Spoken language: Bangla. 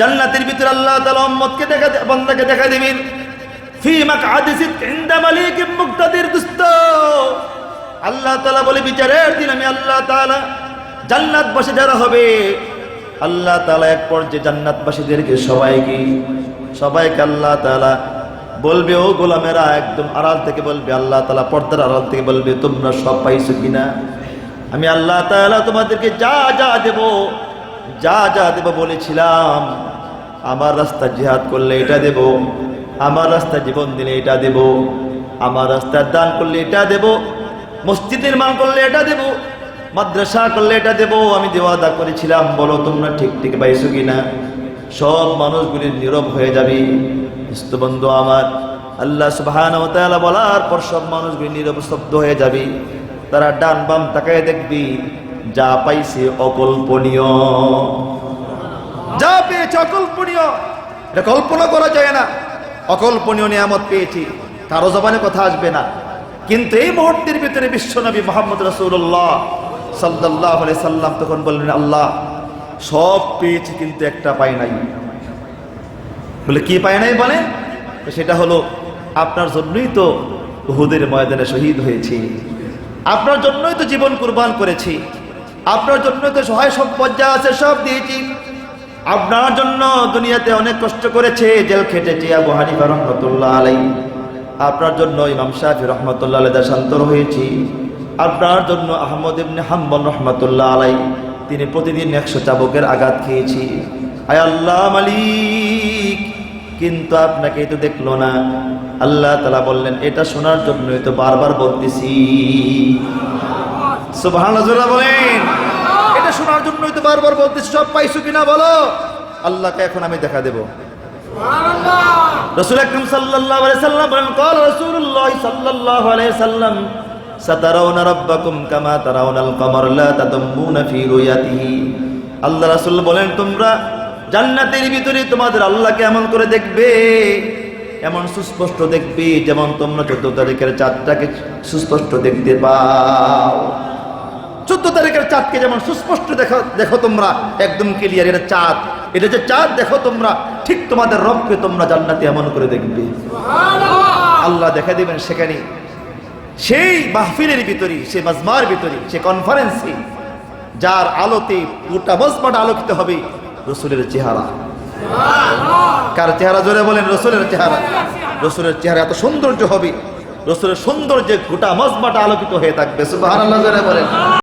জান্নাতের ভিতরে আল্লাহ তাআলা উম্মতকে দেখা বান্দাকে দেখা দিবেন। ফি মাকআদি ইনদা মালিকিন মুক্তাদির দুস্ত। আল্লাহ তাআলা বলে, বিচারের দিন আমি আল্লাহ তাআলা জান্নাতবাসী যারা হবে, আল্লাহ তাআলা এক পর্যায়ে জান্নাতবাসীদেরকে সবাইকে সবাইকে আল্লাহ তাআলা বলবে, ও গোলামেরা, একদম আড়াল থেকে বলবে, আল্লাহ তাআলা পর্দার আড়াল থেকে বলবে, তোমরা সব পাইছো কিনা? আমি আল্লাহ তাআলা তোমাদেরকে যা যা দেব যা যা দেব বলেছিলাম। আমার রাস্তা জিহাদ করলে এটা দেব। আমার রাস্তা জীবন দিলে এটা দেব। আমার রাস্তার দান করলে এটা দেব। মসজিদ নির্মাণ করলে এটা দেব। মাদ্রাসা করলে এটা দেব। আমি দেওয়া দেওয়াদা করেছিলাম। বলো তোমরা ঠিক ঠিক পাইছো কিনা? সব মানুষগুলি নীরব হয়ে যাবে। বন্ধু আমার, আল্লাহ সুবহান বলার পর সব মানুষগুলি নীরব স্তব্ধ হয়ে যাবে। তারা ডান বাম তাকায় দেখবি। যা পাইছে অকল্পনীয়। যা পেয়েছে অকল্পনীয়। এটা কল্পনা করা যায় না। অকল্পনীয় নিয়ামত পেয়েছি। কারও জবানে কথা আসবে না। কিন্তু এই মুহূর্তের ভিতরে বিশ্বনবী মোহাম্মদ রসুল্লাহ সাল্লাহ সাল্লাম তখন বললেন, আল্লাহ, সব পেয়েছি কিন্তু একটা পাই নাই। বলে, কি পায় নাই বলে, সেটা হলো, আপনার জন্যই তো উহুদের ময়দানে শহীদ হয়েছি। আপনার জন্যই তো জীবন কুরবান করেছি। আপনার জন্য তো সহায় সম্পদ যা আছে সব দিয়েছি। আপনার জন্য দুনিয়াতে অনেক কষ্ট করেছে, জেল খেটেছি আবু হানিফা রহমতুল্লাহ আলাই আপনার জন্য ইমাম শাহি রহমতুল্লাহ আলাই দেশান্তর হয়েছি। আপনার জন্য আহমদ ইবনে হাম্বন রহমতুল্লাহ আলাই তিনি প্রতিদিন একশো চাবকের আঘাত খেয়েছি। আয় আল্লাহ মালিক, কিন্তু আপনাকে তো দেখল না। আল্লাহ তালা বললেন, এটা শোনার জন্যই তো বারবার বলতেছি। সুবহানাল্লাহ বলেন। এটা শোনার জন্যই তো বারবার বলতেছি, সব পাইছো কিনা বলো? আল্লাহকে এখন আমি দেখা দেব। রসুল একদম সাল্লাল্লাহু আলাইহি সাল্লাম বলেন, কল রসুল্লাহ সাল্লাল্লাহু আলাইহি সাল্লাম, সাতারাউনা রাব্বাকুম কামা তারাউনাল কমর লা তাদম্মুনা ফি রুয়াতিহি আল্লাহ রাসূল বলেন, তোমরা জান্নাতের ভিতরে তোমাদের আল্লাহকে এমন করে দেখবে, এমন সুস্পষ্ট দেখবে, যেমন তোমরা চোদ্দ তারিখের চাঁদটাকে সুস্পষ্ট দেখতে পাও। চোদ্দ তারিখের চাঁদকে যেমন সুস্পষ্ট দেখো দেখো তোমরা একদম ক্লিয়ার এটা চাঁদ। এটা যে চাঁদ দেখো তোমরা ঠিক তোমাদের রবকে তোমরা জান্নাতে এমন করে দেখবে। আল্লাহ দেখা দিবেন সেখানে। সেই মাহফিলের ভিতরে সে মাজমার ভিতরে সে কনফারেন্সে যার আলোতে গোটা মজমাটা আলোকিত হবে রসুলের চেহারা। কার চেহারা জোরে বলেন? রসুলের চেহারা। রসুলের চেহারা এত সৌন্দর্য হবে। রসুলের সৌন্দর্যে গোটা মজমাটা আলোকিত হয়ে থাকবে। জোরে বলেন।